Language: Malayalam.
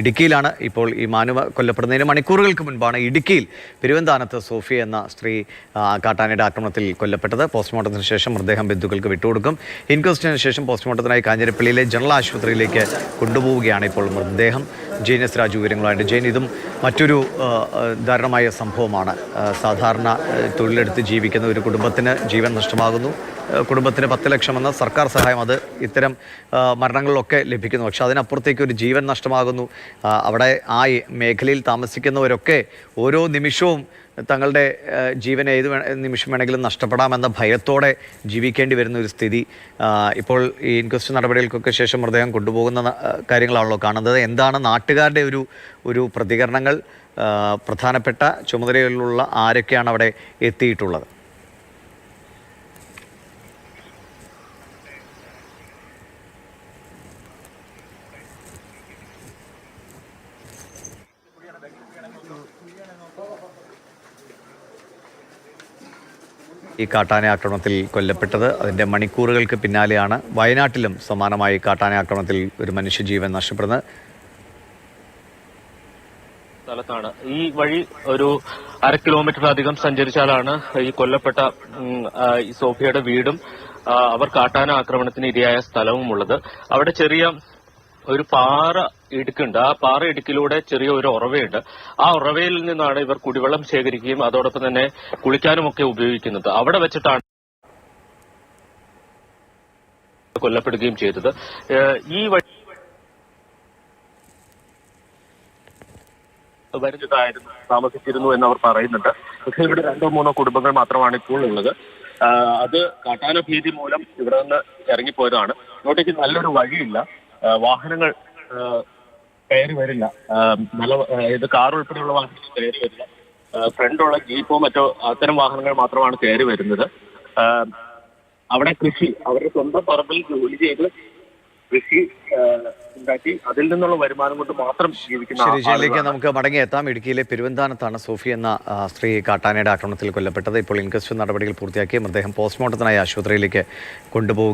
ഇടുക്കിയിലാണ് ഇപ്പോൾ ഈ മാനുവ കൊല്ലപ്പെടുന്നതിന് മണിക്കൂറുകൾക്ക് മുൻപാണ് ഇടുക്കിയിൽ പെരുവന്താനത്ത് സോഫിയ എന്ന സ്ത്രീ കാട്ടാനയുടെ ആക്രമണത്തിൽ കൊല്ലപ്പെട്ടത്. പോസ്റ്റ്മോർട്ടത്തിന് ശേഷം മൃതദേഹം ബന്ധുക്കൾക്ക് വിട്ടുകൊടുക്കും. ഇൻക്വസ്റ്റിന് ശേഷം പോസ്റ്റ്മോർട്ടത്തിനായി കാഞ്ഞിരപ്പള്ളിയിലെ ജനറൽ ആശുപത്രിയിലേക്ക് കൊണ്ടുപോവുകയാണ് ഇപ്പോൾ മൃതദേഹം. ജെയിൻ എസ് രാജു വിവരങ്ങളുമായിട്ട് ജെയിൻ. ഇതും മറ്റൊരു ദാരുണമായ സംഭവമാണ്. സാധാരണ തൊഴിലെടുത്ത് ജീവിക്കുന്ന ഒരു കുടുംബത്തിന് ജീവൻ നഷ്ടമാകുന്നു. കുടുംബത്തിന് പത്ത് ലക്ഷം എന്ന സർക്കാർ സഹായം അത് ഇത്തരം മരണങ്ങളിലൊക്കെ ലഭിക്കുന്നു. പക്ഷേ അതിനപ്പുറത്തേക്ക് ഒരു ജീവൻ നഷ്ടമാകുന്നു. അവിടെ ആ മേഖലയിൽ താമസിക്കുന്നവരൊക്കെ ഓരോ നിമിഷവും തങ്ങളുടെ ജീവൻ ഏത് നിമിഷം വേണമെങ്കിലും നഷ്ടപ്പെടാമെന്ന ഭയത്തോടെ ജീവിക്കേണ്ടി വരുന്ന ഒരു സ്ഥിതി. ഇപ്പോൾ ഈ ഇൻക്വസ്റ്റ് നടപടികൾക്കൊക്കെ ശേഷം മൃതദേഹം കൊണ്ടുപോകുന്ന കാര്യങ്ങളാണല്ലോ കാണുന്നത്. എന്താണ് നാട്ടുകാരുടെ ഒരു ഒരു പ്രതികരണങ്ങൾ? പ്രധാനപ്പെട്ട ചുമതലകളിലുള്ള ആരൊക്കെയാണ് അവിടെ എത്തിയിട്ടുള്ളത്? ഈ കാട്ടാന ആക്രമണത്തിൽ കൊല്ലപ്പെട്ടത്. അതിന്റെ മണിക്കൂറുകൾക്ക് പിന്നാലെയാണ് വയനാട്ടിലും സമാനമായി കാട്ടാന ആക്രമണത്തിൽ ഒരു മനുഷ്യജീവൻ നഷ്ടപ്പെടുന്നത്. സ്ഥലത്താണ്. ഈ വഴി ഒരു അര കിലോമീറ്ററിലധികം സഞ്ചരിച്ചാലാണ് ഈ കൊല്ലപ്പെട്ട സോഫിയയുടെ വീടും അവർ കാട്ടാന ആക്രമണത്തിന് ഇരയായ സ്ഥലവും ഉള്ളത് അവിടെ ചെറിയ ഒരു പാറ ഇടുക്കുണ്ട്. ആ പാറ ഇടുക്കിലൂടെ ചെറിയ ഒരു ഉറവയുണ്ട്. ആ ഉറവയിൽ നിന്നാണ് ഇവർ കുടിവെള്ളം ശേഖരിക്കുകയും അതോടൊപ്പം തന്നെ കുളിക്കാനുമൊക്കെ ഉപയോഗിക്കുന്നത്. അവിടെ വെച്ചിട്ടാണ് കൊല്ലപ്പെടുകയും ചെയ്തത്. ഈ വഴി വരുന്നതായിരുന്നു താമസിച്ചിരുന്നു എന്ന് അവർ പറയുന്നുണ്ട്. പക്ഷേ ഇവിടെ രണ്ടോ മൂന്നോ കുടുംബങ്ങൾ മാത്രമാണ് ഇപ്പോൾ ഉള്ളത്. അത് കാട്ടാന ഭീതി മൂലം ഇവിടെ നിന്ന് ഇറങ്ങിപ്പോയതാണ്. ഇങ്ങോട്ടേക്ക് നല്ലൊരു വഴിയില്ല. വാഹനങ്ങൾ കയറി വരില്ല. നല്ല ഇത് കാർ ഉൾപ്പെടെയുള്ള വാഹനങ്ങൾ കയറി വരില്ല. ഫ്രണ്ടുള്ള ജീപ്പോ മറ്റോ അത്തരം വാഹനങ്ങൾ മാത്രമാണ് കയറി വരുന്നത്. അവിടെ കൃഷി അവരുടെ സ്വന്തം പറമ്പിൽ ജോലി ചെയ്ത് കൃഷി ഉണ്ടാക്കി അതിൽ നിന്നുള്ള വരുമാനം കൊണ്ട് മാത്രം ജീവിക്കുന്ന. നമുക്ക് മടങ്ങിയെത്താം. ഇടുക്കിയിലെ പെരുവന്താനത്താണ് സോഫി എന്ന സ്ത്രീ കാട്ടാനയുടെ ആക്രമണത്തിൽ കൊല്ലപ്പെട്ടത്. ഇപ്പോൾ ഇൻക്വസ്റ്റ് നടപടികൾ പൂർത്തിയാക്കി മൃതദേഹം പോസ്റ്റ്മോർട്ടത്തിനായി ആശുപത്രിയിലേക്ക് കൊണ്ടുപോവുകയും